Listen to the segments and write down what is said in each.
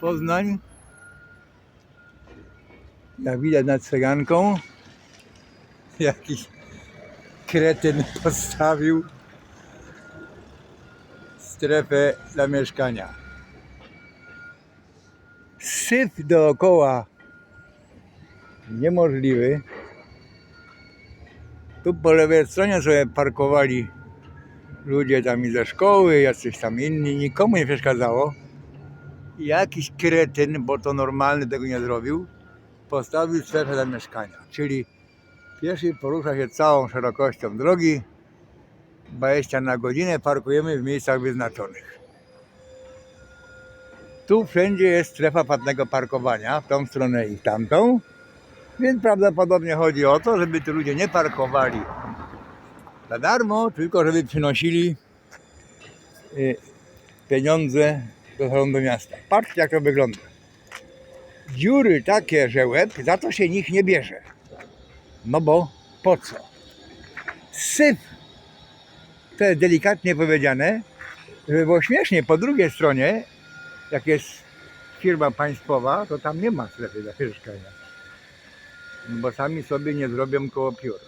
Poznań. Jak widać nad Ceganką. Jakiś kretyn postawił strefę dla mieszkania. Syf dookoła niemożliwy. Tu po lewej stronie sobie parkowali ludzie tam i ze szkoły, jacyś tam inni, nikomu nie przeszkadzało. Jakiś kretyn, bo to normalny tego nie zrobił, postawił strefę dla mieszkania. Czyli pieszy porusza się całą szerokością drogi, 20 na godzinę, parkujemy w miejscach wyznaczonych. Tu wszędzie jest strefa płatnego parkowania, w tą stronę i tamtą. Więc prawdopodobnie chodzi o to, żeby tu ludzie nie parkowali za darmo, tylko żeby przynosili y, pieniądze do zarządu miasta. Patrzcie jak to wygląda. Dziury takie, że łeb, za to się nikt nie bierze. No bo po co? Syf, to jest delikatnie powiedziane, żeby było śmiesznie. Po drugiej stronie, jak jest firma państwowa, to tam nie ma strefy dla mieszkania. No bo sami sobie nie zrobią koło piór.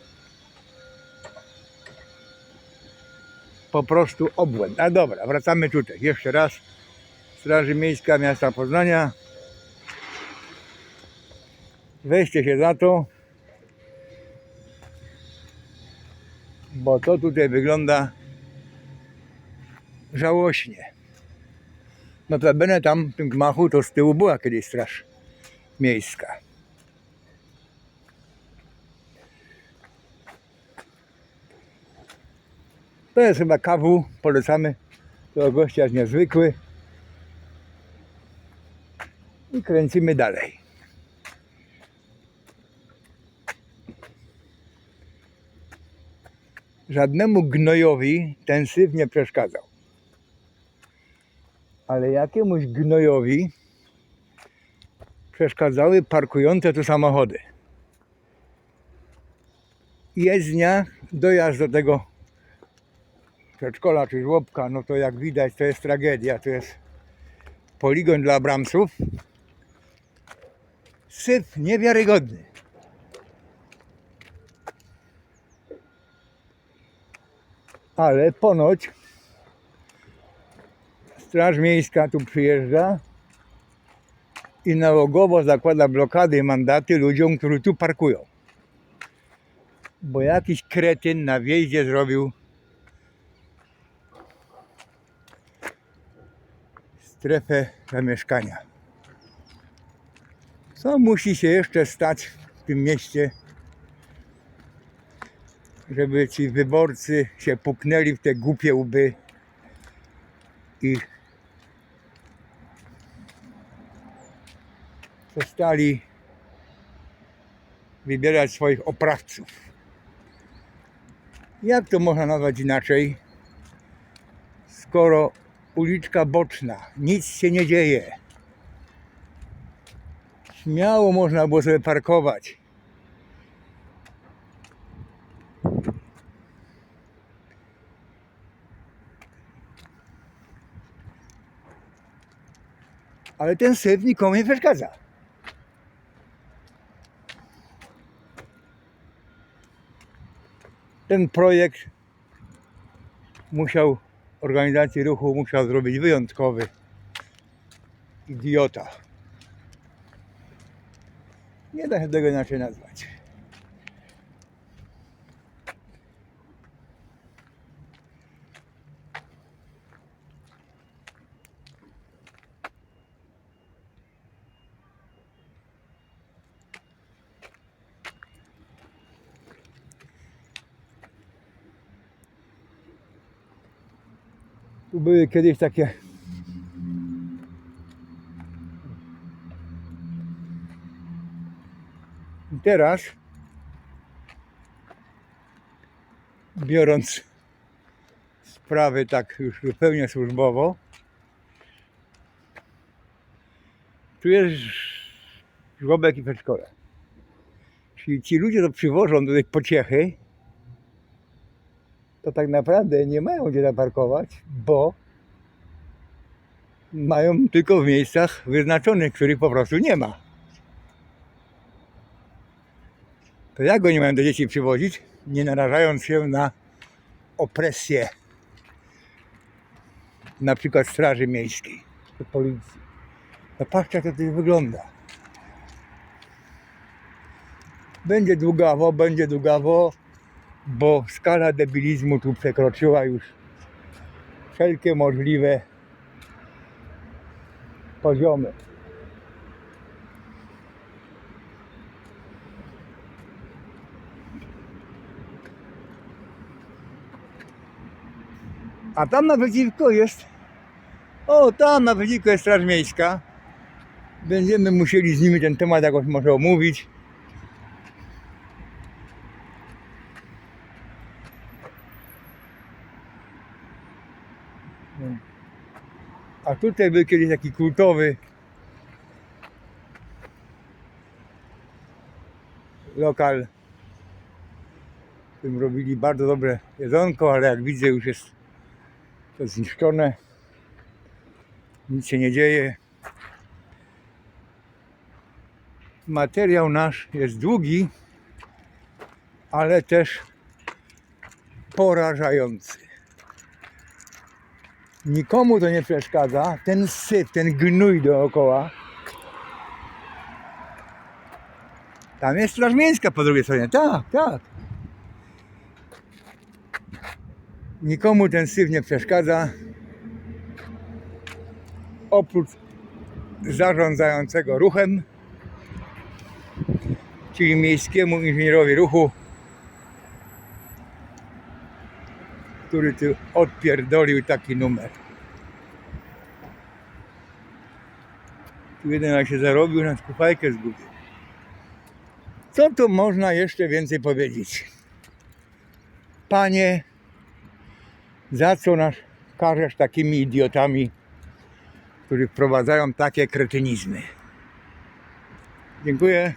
Po prostu obłęd. A dobra, wracamy tutaj. Jeszcze raz. Straży Miejska Miasta Poznania. Weźcie się za to. Bo to tutaj wygląda żałośnie. Notabene tam w tym gmachu to z tyłu była kiedyś straż miejska. To jest chyba kawu, polecamy. To gościa jest niezwykły. I kręcimy dalej. Żadnemu gnojowi ten syf nie przeszkadzał. Ale jakiemuś gnojowi przeszkadzały parkujące tu samochody. Jezdnia, dojazd do tego przedszkola czy żłobka, no to jak widać to jest tragedia, to jest poligon dla Abramsów. Syf niewiarygodny. Ale ponoć Straż Miejska tu przyjeżdża i nałogowo zakłada blokady i mandaty ludziom, którzy tu parkują. Bo jakiś kretyn na wjeździe zrobił strefę zamieszkania. Co musi się jeszcze stać w tym mieście, żeby ci wyborcy się puknęli w te głupie łby i przestali wybierać swoich oprawców. Jak to można nazwać inaczej, skoro uliczka boczna, nic się nie dzieje. Śmiało można było sobie parkować. Ale ten syf nikomu nie przeszkadza. Ten projekt musiał organizacji ruchu musiał zrobić wyjątkowy idiota. Nie da się tego inaczej nazwać. Były kiedyś takie teraz biorąc sprawy tak już zupełnie służbowo tu jest żłobek i przedszkole. Czyli ci ludzie, co przywożą do tej pociechy, to tak naprawdę nie mają gdzie zaparkować, bo mają tylko w miejscach wyznaczonych, których po prostu nie ma. To jak go nie mają do dzieci przywozić, nie narażając się na opresję na przykład Straży Miejskiej czy Policji. No patrzcie jak to wygląda. Będzie długawo, będzie długawo, bo skala debilizmu tu przekroczyła już wszelkie możliwe poziomy. A tam naprzeciwko jest, o tam naprzeciwko jest Straż Miejska. Będziemy musieli z nimi ten temat jakoś może omówić. A tutaj był kiedyś taki kultowy lokal, w którym robili bardzo dobre jedzonko, ale jak widzę już jest to zniszczone. Nic się nie dzieje. Materiał nasz jest długi, ale też porażający. Nikomu to nie przeszkadza. Ten syf, ten gnój dookoła. Tam jest Straż Miejska po drugiej stronie. Tak, tak. Nikomu ten syf nie przeszkadza. Oprócz zarządzającego ruchem, czyli miejskiemu inżynierowi ruchu, który tu odpierdolił taki numer. Tu jeden jak się zarobił, na kupajkę zgubił. Co tu można jeszcze więcej powiedzieć? Panie, za co nas karzesz takimi idiotami, którzy wprowadzają takie kretynizmy? Dziękuję.